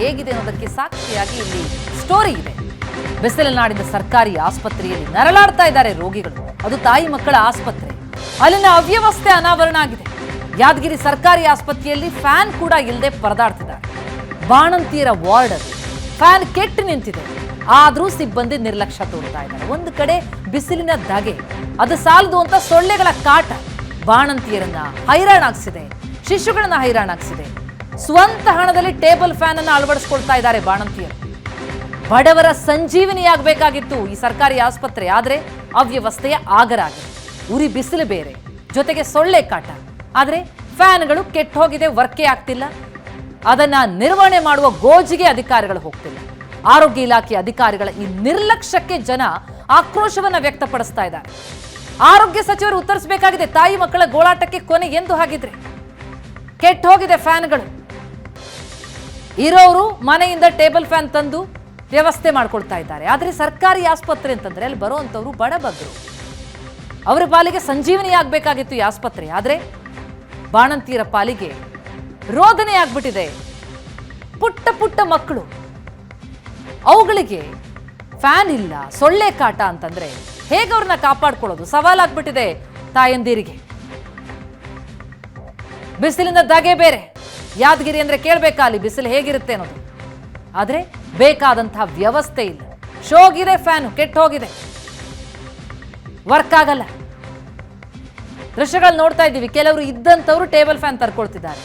ಹೇಗಿದೆ ಅನ್ನೋದಕ್ಕೆ ಸಾಕ್ಷಿಯಾಗಿ ಇಲ್ಲಿ ಸ್ಟೋರಿ ಇದೆ. ಬಿಸಿಲನಾಡಿನ ಸರ್ಕಾರಿ ಆಸ್ಪತ್ರೆಯಲ್ಲಿ ನರಳಾಡ್ತಾ ಇದ್ದಾರೆ ರೋಗಿಗಳು. ಅದು ತಾಯಿ ಮಕ್ಕಳ ಆಸ್ಪತ್ರೆ. ಅಲ್ಲಿನ ಅವ್ಯವಸ್ಥೆ ಅನಾವರಣ ಆಗಿದೆ. ಯಾದಗಿರಿ ಸರ್ಕಾರಿ ಆಸ್ಪತ್ರೆಯಲ್ಲಿ ಫ್ಯಾನ್ ಕೂಡ ಇಲ್ಲದೆ ಪರದಾಡ್ತಿದ್ದಾರೆ. ಬಾಣಂತಿಯರ ವಾರ್ಡ್ ಫ್ಯಾನ್ ಕೆಟ್ಟು ನಿಂತಿದೆ. ಆದರೂ ಸಿಬ್ಬಂದಿ ನಿರ್ಲಕ್ಷ್ಯ ತೋರ್ತಾ ಇದ್ದಾರೆ. ಒಂದು ಕಡೆ ಬಿಸಿಲಿನ ಧಗೆ ಅದು ಸಾಲದು ಅಂತ ಸೊಳ್ಳೆಗಳ ಕಾಟ. ಬಾಣಂತಿಯರನ್ನ ಹೈರಾಣಾಗ್ಸಿದೆ. ಶಿಶುಗಳನ್ನ ಹೈರಾಣಾಗ್ಸಿದೆ. ಸ್ವಂತ ಹಣದಲ್ಲಿ ಟೇಬಲ್ ಫ್ಯಾನ್ ಅನ್ನು ಅಳವಡಿಸ್ಕೊಳ್ತಾ ಇದ್ದಾರೆ ಬಾಣಂತಿಯರು. ಬಡವರ ಸಂಜೀವಿನಿಯಾಗಬೇಕಾಗಿತ್ತು ಈ ಸರ್ಕಾರಿ ಆಸ್ಪತ್ರೆ, ಆದರೆ ಅವ್ಯವಸ್ಥೆಯ ಆಗರಾಗಿ ಉರಿ ಬಿಸಿಲು ಬೇರೆ, ಜೊತೆಗೆ ಸೊಳ್ಳೆ ಕಾಟ. ಆದರೆ ಫ್ಯಾನ್ಗಳು ಕೆಟ್ಟ ಹೋಗಿದೆ ವರ್ಕೇ ಆಗ್ತಿಲ್ಲ. ಅದನ್ನ ನಿರ್ವಹಣೆ ಮಾಡುವ ಗೋಜಿಗೆ ಅಧಿಕಾರಿಗಳು ಹೋಗ್ತಿಲ್ಲ. ಆರೋಗ್ಯ ಇಲಾಖೆ ಅಧಿಕಾರಿಗಳ ಈ ನಿರ್ಲಕ್ಷ್ಯಕ್ಕೆ ಜನ ಆಕ್ರೋಶವನ್ನ ವ್ಯಕ್ತಪಡಿಸ್ತಾ ಇದ್ದಾರೆ. ಆರೋಗ್ಯ ಸಚಿವರು ಉತ್ತರಿಸಬೇಕಾಗಿದೆ, ತಾಯಿ ಮಕ್ಕಳ ಗೋಳಾಟಕ್ಕೆ ಕೊನೆ ಎಂದು ಹಾಗಿದ್ರೆ. ಕೆಟ್ಟ ಹೋಗಿದೆ ಫ್ಯಾನ್ಗಳು. ಇರೋರು ಮನೆಯಿಂದ ಟೇಬಲ್ ಫ್ಯಾನ್ ತಂದು ವ್ಯವಸ್ಥೆ ಮಾಡ್ಕೊಳ್ತಾ ಇದ್ದಾರೆ. ಆದರೆ ಸರ್ಕಾರಿ ಆಸ್ಪತ್ರೆ ಅಂತಂದ್ರೆ ಅಲ್ಲಿ ಬರುವಂಥವ್ರು ಬಡಬಗ್ಗರು ಅವರ ಪಾಲಿಗೆ ಸಂಜೀವನಿ ಆಗಬೇಕಾಗಿತ್ತು ಈ ಆಸ್ಪತ್ರೆ. ಆದರೆ ಬಾಣಂತಿಯರ ಪಾಲಿಗೆ ರೋದನೆ ಆಗ್ಬಿಟ್ಟಿದೆ. ಪುಟ್ಟ ಪುಟ್ಟ ಮಕ್ಕಳು. ಅವುಗಳಿಗೆ ಫ್ಯಾನ್ ಇಲ್ಲ, ಸೊಳ್ಳೆ ಕಾಟ ಅಂತಂದ್ರೆ ಹೇಗೆ ಅವ್ರನ್ನ ಕಾಪಾಡ್ಕೊಳ್ಳೋದು? ಸವಾಲಾಗ್ಬಿಟ್ಟಿದೆ ತಾಯಂದಿರಿಗೆ. ಬಿಸಿಲಿನ ದಾಗೆ ಬೇರೆ. ಯಾದಗಿರಿ ಅಂದರೆ ಕೇಳಬೇಕಾ, ಅಲ್ಲಿ ಬಿಸಿಲು ಹೇಗಿರುತ್ತೆ ಅನ್ನೋದು. ಆದರೆ ಬೇಕಾದಂತಹ ವ್ಯವಸ್ಥೆ ಇಲ್ಲ. ಶೋಗಿದೆ ಫ್ಯಾನು ಕೆಟ್ಟ ಹೋಗಿದೆ. ವರ್ಕ್ ಆಗಲ್ಲ. ದೃಶ್ಯಗಳು ನೋಡ್ತಾ ಇದ್ದೀವಿ. ಕೆಲವರು ಇದ್ದಂಥವ್ರು ಟೇಬಲ್ ಫ್ಯಾನ್ ತರ್ಕೊಳ್ತಿದ್ದಾರೆ.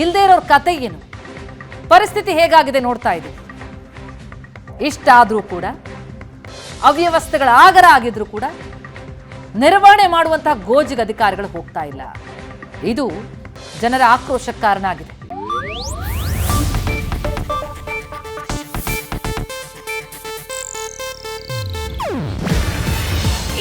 ಇಲ್ಲದೆ ಇರೋರ ಕತೆ ಏನು? ಪರಿಸ್ಥಿತಿ ಹೇಗಾಗಿದೆ ನೋಡ್ತಾ ಇದ್ದೀವಿ. ಇಷ್ಟಾದರೂ ಕೂಡ, ಅವ್ಯವಸ್ಥೆಗಳ ಆಗರ ಆಗಿದ್ರು ಕೂಡ, ನಿರ್ವಹಣೆ ಮಾಡುವಂತಹ ಗೋಜಿಗೆ ಅಧಿಕಾರಿಗಳು ಹೋಗ್ತಾ ಇಲ್ಲ. ಇದು ಜನರ ಆಕ್ರೋಶಕ್ಕೆ ಕಾರಣ ಆಗಿದೆ.